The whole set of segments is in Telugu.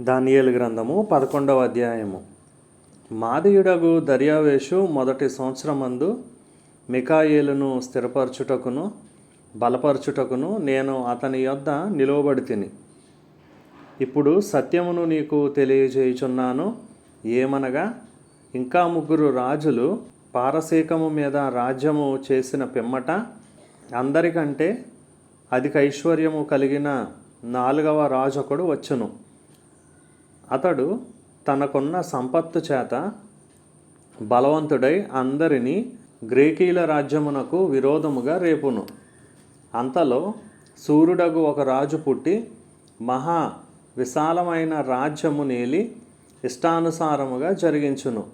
దానియేలు గ్రంథము పదకొండవ అధ్యాయము. మాదియుడగు దర్యావేషు మొదటి సంవత్సరమందు మికాయేలును స్థిరపరచుటకును బలపరచుటకును నేను అతని యొద్ద నిలువబడి తిని ఇప్పుడు సత్యమును నీకు తెలియజేయుచున్నాను. ఏమనగా ఇంకా ముగ్గురు రాజులు పారసీకము మీద రాజ్యము చేసిన పిమ్మట అందరికంటే అధిక ఐశ్వర్యము కలిగిన నాలుగవ రాజు ఒకడు వచ్చును. అతడు తనకున్న సంపత్తు చేత బలవంతుడై అందరినీ గ్రేకీల రాజ్యమునకు విరోధముగా రేపును. అంతలో సూర్యుడగు ఒక రాజు పుట్టి మహా విశాలమైన రాజ్యము నేలి ఇష్టానుసారముగా జరిగించును.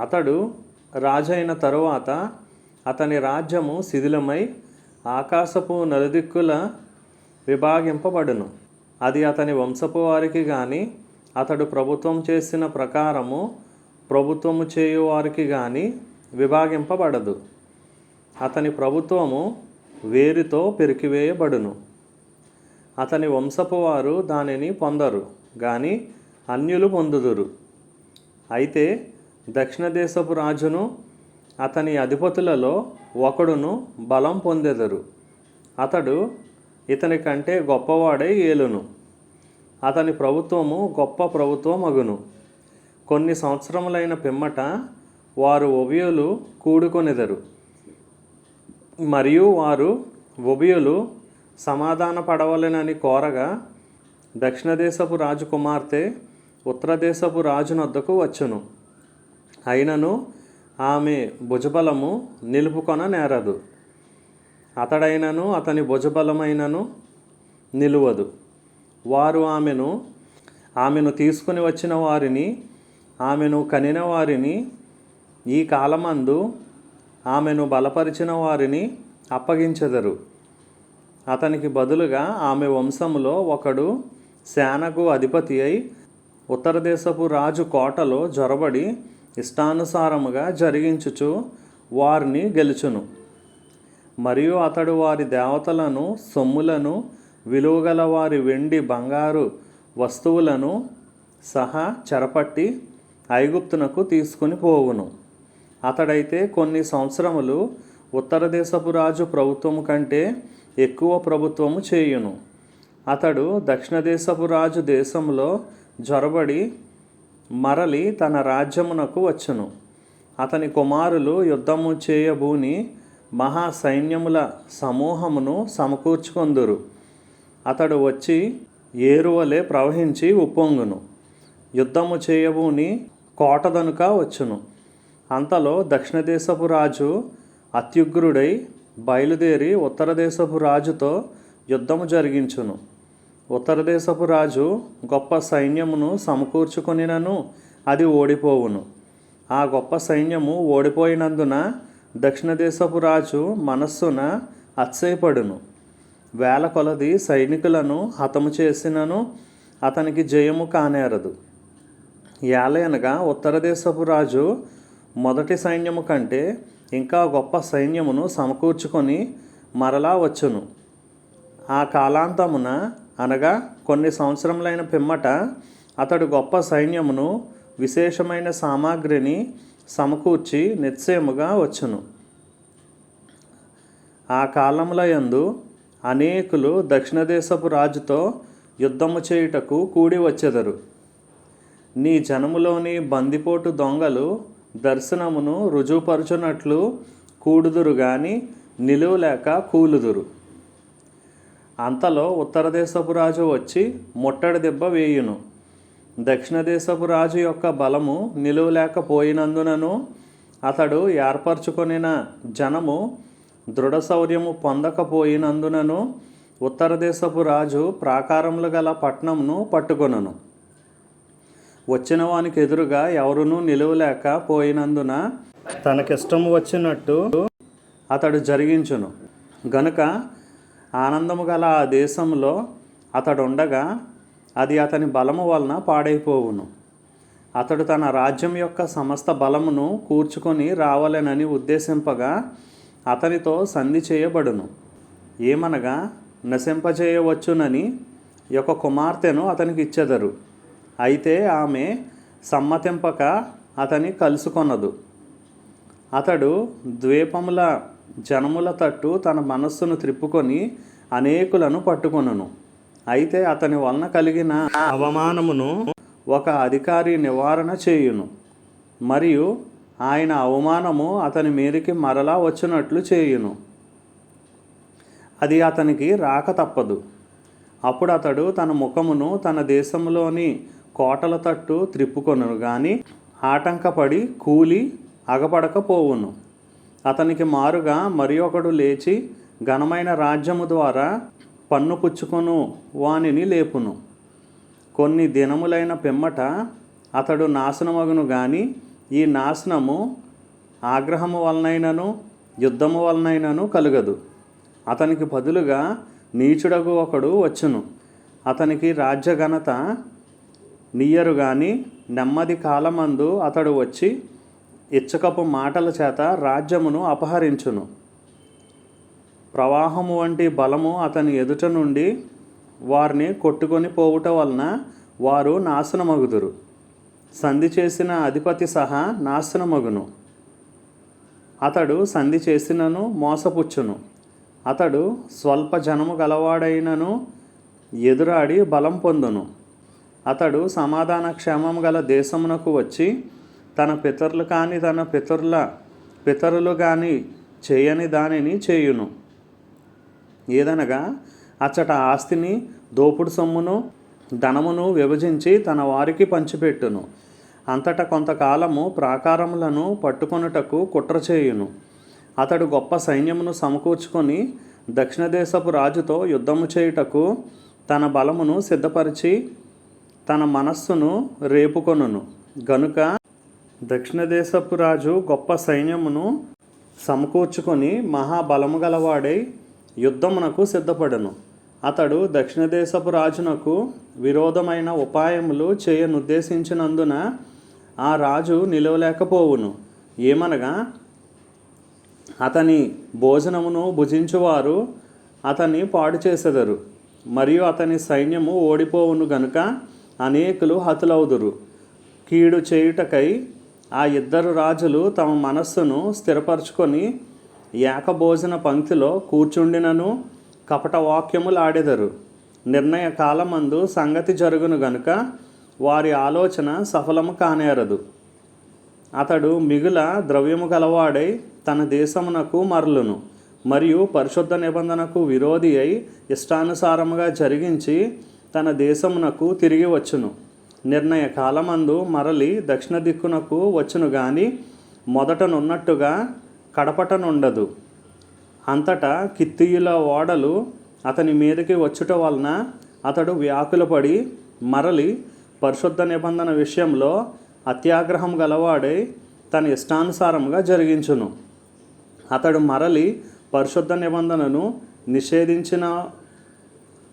అతడు రాజైన తరువాత అతని రాజ్యము శిథిలమై ఆకాశపు నలుదిక్కుల విభాగింపబడును. అది అతని వంశపు వారికి కానీ అతడు ప్రభుత్వం చేసిన ప్రకారము ప్రభుత్వము చేయు వారికి కానీ విభాగింపబడదు. అతని ప్రభుత్వము వేరుతో పెరికివేయబడును. అతని వంశపు వారు దానిని పొందరు కానీ అన్యులు పొందుదురు. అయితే దక్షిణ దేశపు రాజును అతని అధిపతులలో ఒకడును బలం పొందెదరు. అతడు ఇతని కంటే గొప్పవాడే ఏలును. అతని ప్రభుత్వము గొప్ప ప్రభుత్వం అగును కొన్ని సంవత్సరములైన పిమ్మట వారు ఉభయులు కూడుకొనిదరు. మరియు వారు ఉభయులు సమాధాన పడవలెనని కోరగా దక్షిణ దేశపు రాజు కుమార్తె ఉత్తర దేశపు రాజునొద్దకు వచ్చును. అయినను ఆమె భుజబలము నిలుపుకొన నేరదు. అతడైనను అతని భుజబలమైనను నిలువదు. వారు ఆమెను ఆమెను తీసుకుని వచ్చిన వారిని ఆమెను కనిన వారిని ఈ కాలమందు ఆమెను బలపరిచిన వారిని అప్పగించెదరు. అతనికి బదులుగా ఆమె వంశంలో ఒకడు సేనకు అధిపతి అయి ఉత్తర దేశపు రాజు కోటలో జొరబడి ఇష్టానుసారముగా జరిగించుచు వారిని గెలుచును. మరియు అతడు వారి దేవతలను సొమ్ములను విలువగల వారి వెండి బంగారు వస్తువులను సహా చెరపట్టి ఐగుప్తునకు తీసుకుని పోవును. అతడైతే కొన్ని సంవత్సరములు ఉత్తర దేశపు రాజు ప్రభుత్వము కంటే ఎక్కువ ప్రభుత్వము చేయును. అతడు దక్షిణ దేశపు రాజు దేశంలో జొరబడి మరలి తన రాజ్యమునకు వచ్చును. అతని కుమారులు యుద్ధము చేయబూని మహా సైన్యముల సమూహమును సమకూర్చుకొందురు. అతడు వచ్చి ఏరువలే ప్రవహించి ఉప్పొంగును. యుద్ధము చేయబూని కోటదనుక వచ్చును. అంతలో దక్షిణ దేశపు రాజు అత్యుగ్రుడై బయలుదేరి ఉత్తర దేశపు రాజుతో యుద్ధము జరిగించును. ఉత్తర దేశపు రాజు గొప్ప సైన్యమును సమకూర్చుకొనినను అది ఓడిపోవును. ఆ గొప్ప సైన్యము ఓడిపోయినందున దక్షిణ దేశపు రాజు మనస్సున అత్సయపడును వేల కొలది సైనికులను హతము చేసినను అతనికి జయము కానేరదు. ఏలయనగా ఉత్తర దేశపు రాజు మొదటి సైన్యము కంటే ఇంకా గొప్ప సైన్యమును సమకూర్చుకొని మరలా వచ్చును. ఆ కాలాంతమున అనగా కొన్ని సంవత్సరములైన పిమ్మట అతడు గొప్ప సైన్యమును విశేషమైన సామాగ్రిని సమకూర్చి నిశ్చయముగా వచ్చును. ఆ కాలముల యందు అనేకులు దక్షిణ దేశపు రాజుతో యుద్ధము చేయుటకు కూడి వచ్చెదరు. నీ జనములోని బందిపోటు దొంగలు దర్శనమును రుజువుపరచునట్లు కూడుదురు గాని నిలువలేక కూలుదురు. అంతలో ఉత్తర దేశపు రాజు వచ్చి ముట్టడి దెబ్బ వేయును. దక్షిణ దేశపు రాజు యొక్క బలము నిలువలేకపోయినందునను అతడు ఏర్పరచుకొనిన జనము దృఢ శౌర్యము పొందకపోయినందునను ఉత్తర దేశపు రాజు ప్రాకారములు గల పట్టణంను పట్టుకొనను. వచ్చిన వానికి ఎదురుగా ఎవరునూ నిలువలేక పోయినందున తనకిష్టం వచ్చినట్టు అతడు జరిగించును. గనుక ఆనందము గల ఆ దేశంలో అతడు ఉండగా అది అతని బలము వలన పాడైపోవును. అతడు తన రాజ్యం యొక్క సమస్త బలమును కూర్చుకొని రావాలనని ఉద్దేశింపగా అతనితో సంధి చేయబడును. ఏమనగా నశింపజేయవచ్చునని యొక్క కుమార్తెను అతనికి ఇచ్చెదరు అయితే ఆమె సమ్మతింపక అతని కలుసుకొనదు. అతడు ద్వీపముల జనముల తట్టు తన మనస్సును త్రిప్పుకొని అనేకులను పట్టుకొనును. అయితే అతని వలన కలిగిన అవమానమును ఒక అధికారి నివారణ చేయును. మరియు ఆయన అవమానము అతని మీదకి మరలా వచ్చినట్లు చేయును. అది అతనికి రాక తప్పదు. అప్పుడు అతడు తన ముఖమును తన దేశంలోని కోటల తట్టు త్రిప్పుకొను గాని ఆటంకపడి కూలి అగపడకపోవును. అతనికి మారుగా మరి ఒకడు లేచి ఘనమైన రాజ్యము ద్వారా పన్ను పుచ్చుకొను వానిని లేపును. కొన్ని దినములైన పిమ్మట అతడు నాశనమగును గాని ఈ నాశనము ఆగ్రహము వలనైనను యుద్ధము వలనైనను కలుగదు. అతనికి బదులుగా నీచుడగు ఒకడు వచ్చును. అతనికి రాజ్యఘనత నియ్యరు గాని నెమ్మది కాలమందు అతడు వచ్చి ఇచ్చకపు మాటల చేత రాజ్యమును అపహరించును. ప్రవాహము వంటి బలము అతని ఎదుట నుండి వారిని కొట్టుకొని పోవుట వలన వారు నాశనమగుదురు. సంధి చేసిన అధిపతి సహా నాశనమగును. అతడు సంధి చేసినను మోసపుచ్చును. అతడు స్వల్ప జనము గలవాడైనను ఎదురాడి బలం పొందును. అతడు సమాధాన క్షేమం గల దేశమునకు వచ్చి తన పితరులు కాని తన పితరుల పితరులు కానీ చేయని దానిని చేయును. ఏదనగా అచ్చట ఆస్తిని దోపుడు సొమ్మును ధనమును విభజించి తన వారికి పంచిపెట్టును. అంతటా కొంతకాలము ప్రాకారములను పట్టుకొనుటకు కుట్ర చేయును. అతడు గొప్ప సైన్యమును సమకూర్చుకొని దక్షిణ దేశపు రాజుతో యుద్ధము చేయుటకు తన బలమును సిద్ధపరిచి తన మనస్సును రేపుకొనును. గనుక దక్షిణ దేశపు రాజు గొప్ప సైన్యమును సమకూర్చుకొని మహాబలము గలవాడై యుద్ధమునకు సిద్ధపడను. అతడు దక్షిణ దేశపు రాజునకు విరోధమైన ఉపాయములు చేయనుద్దేశించినందున ఆ రాజు నిలవలేకపోవును. ఏమనగా అతని భోజనమును భుజించువారు అతన్ని పాడు చేసెదరు మరియు అతని సైన్యము ఓడిపోవును గనుక అనేకులు హతులవుదురు. కీడు చేయుటకై ఆ ఇద్దరు రాజులు తమ మనస్సును స్థిరపరచుకొని ఏకభోజన పంక్తిలో కూర్చుండినను కపట వాక్యములాడెదరు నిర్ణయ కాలమందు సంగతి జరుగును గనుక వారి ఆలోచన సఫలము కానేరదు. అతడు మిగుల ద్రవ్యము గలవాడై తన దేశమునకు మరలును మరియు పరిశుద్ధ నిబంధనకు విరోధి అయి ఇష్టానుసారముగా జరిగించి తన దేశమునకు తిరిగి వచ్చును. నిర్ణయ కాలమందు మరలి దక్షిణ దిక్కునకు వచ్చును గాని మొదటనున్నట్టుగా కడపటనుండదు అంతటా కిత్తీయుల ఓడలు అతని మీదకి వచ్చుట వలన అతడు వ్యాకులపడి మరలి పరిశుద్ధ నిబంధన విషయంలో అత్యాగ్రహం గలవాడై తన ఇష్టానుసారంగా జరిగించును. అతడు మరలి పరిశుద్ధ నిబంధనను నిషేధించిన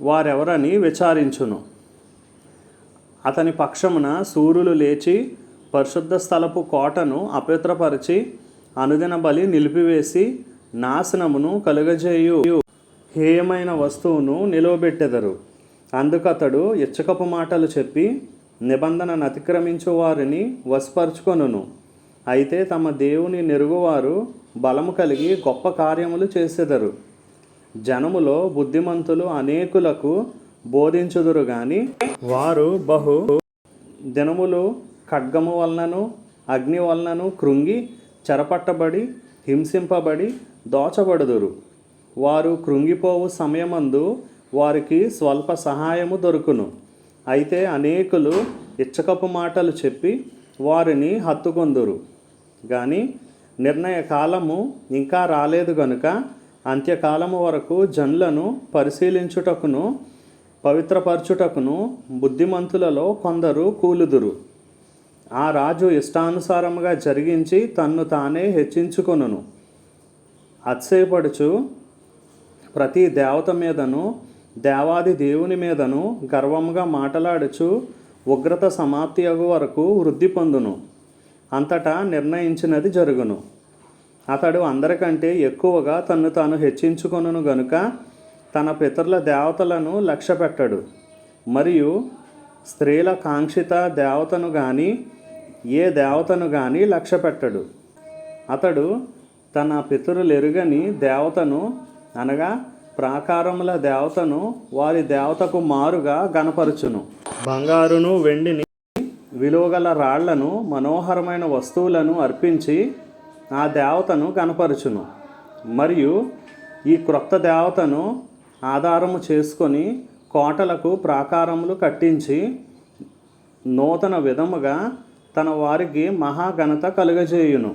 వారెవరని విచారించును. అతని పక్షమున సూర్యులు లేచి పరిశుద్ధ స్థలపు కోటను అపవిత్రపరిచి అనుదిన బలి నిలిపివేసి నాశనమును కలుగజేయు. హేయమైన వస్తువును నిలువబెట్టెదరు. అందుకతడు ఇచ్చకపు మాటలు చెప్పి నిబంధనను అతిక్రమించు వారిని వశపరుచుకొనును. అయితే తమ దేవుని నెరుగువారు బలము కలిగి గొప్ప కార్యములు చేసెదరు. జనములో బుద్ధిమంతులు అనేకులకు బోధించుదురు గాని వారు బహు దినములు ఖడ్గము వలనను అగ్ని వలనను కృంగి చెరపట్టబడి హింసింపబడి దోచబడుదురు. వారు కృంగిపోవు సమయమందు వారికి స్వల్ప సహాయము దొరుకును. అయితే అనేకులు ఇచ్చకపు మాటలు చెప్పి వారిని హత్తుకొందురు. కానీ నిర్ణయ కాలము ఇంకా రాలేదు గనుక అంత్యకాలము వరకు జన్లను పరిశీలించుటకును పవిత్రపరచుటకును బుద్ధిమంతులలో కొందరు కూలుదురు. ఆ రాజు ఇష్టానుసారముగా జరిగించి తన్ను తానే హెచ్చించుకొనును. అత్సేపడుచు ప్రతి దేవత మీదను దేవాది దేవుని మీదను గర్వముగా మాటలాడుచు ఉగ్రత సమాప్తి అగు వరకు వృద్ధి పొందును. అంతటా నిర్ణయించినది జరుగును. అతడు అందరికంటే ఎక్కువగా తన్ను తాను హెచ్చించుకొనును గనుక తన పితరుల దేవతలను లక్ష్యపెట్టడు. మరియు స్త్రీల కాంక్షిత దేవతను కానీ ఏ దేవతను కానీ లక్ష్య పెట్టడు అతడు తన పితరులెరుగని దేవతను అనగా ప్రాకారముల దేవతను వారి దేవతకు మారుగా గనపరచును బంగారును వెండిని విలువగల రాళ్ళను మనోహరమైన వస్తువులను అర్పించి ఆ దేవతను కనపరచును మరియు ఈ క్రొత్త దేవతను ఆధారము చేసుకొని కోటలకు ప్రాకారములు కట్టించి నూతన విధముగా తన వారికి మహాఘనత కలుగజేయును.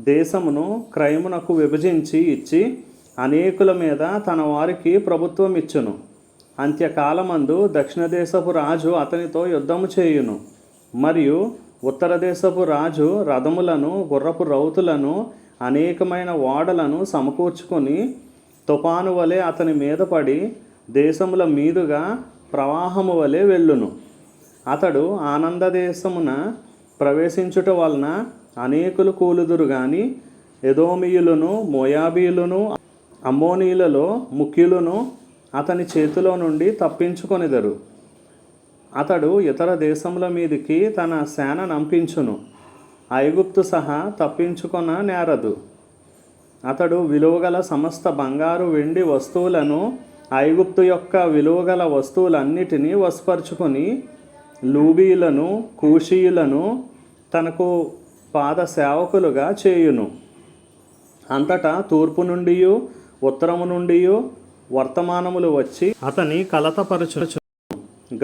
దేశమును క్రయమునకు విభజించి ఇచ్చి అనేకుల మీద తన వారికి ప్రభుత్వం ఇచ్చును అంత్యకాలమందు దక్షిణ దేశపు రాజు అతనితో యుద్ధము చేయును. మరియు ఉత్తర దేశపు రాజు రథములను గుర్రపు రౌతులను అనేకమైన ఓడలను సమకూర్చుకొని తుపాను వలె అతని మీద పడి దేశముల మీదుగా ప్రవాహము వలె వెళ్ళును. అతడు ఆనందదేశమున ప్రవేశించుట వలన అనేకులు కూలుదురు కానీ ఎదోమియులను మోయాబీయులను అమ్మోనీయులలో ముఖ్యులను అతని చేతిలో నుండి తప్పించుకొనిదరు. అతడు ఇతర దేశముల మీదికి తన సేన నంపించును. ఐగుప్తు సహా తప్పించుకొన నేరదు. అతడు విలువగల సమస్త బంగారు వెండి వస్తువులను ఐగుప్తు యొక్క విలువగల వస్తువులన్నిటినీ వశపరుచుకొని లూబీలను కూషీయులను తనకు పాద సేవకులుగా చేయును. అంతటా తూర్పు నుండియూ ఉత్తరము నుండి వర్తమానములు వచ్చి అతని కలతపరచు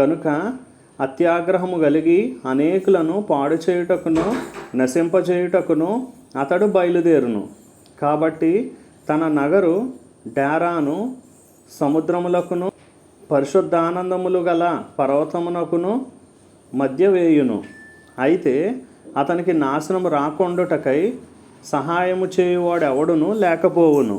గనుక అత్యాగ్రహము కలిగి అనేకులను పాడు చేయుటకును నశింపచేయుటకును అతడు బయలుదేరును. కాబట్టి తన నగరు డేరాను సముద్రములకును పరిశుద్ధానందములు గల పర్వతమునకును మధ్య వేయును. అయితే అతనికి నాశనం రాకుండుటకై సహాయము చేయువాడెవడును లేకపోవును.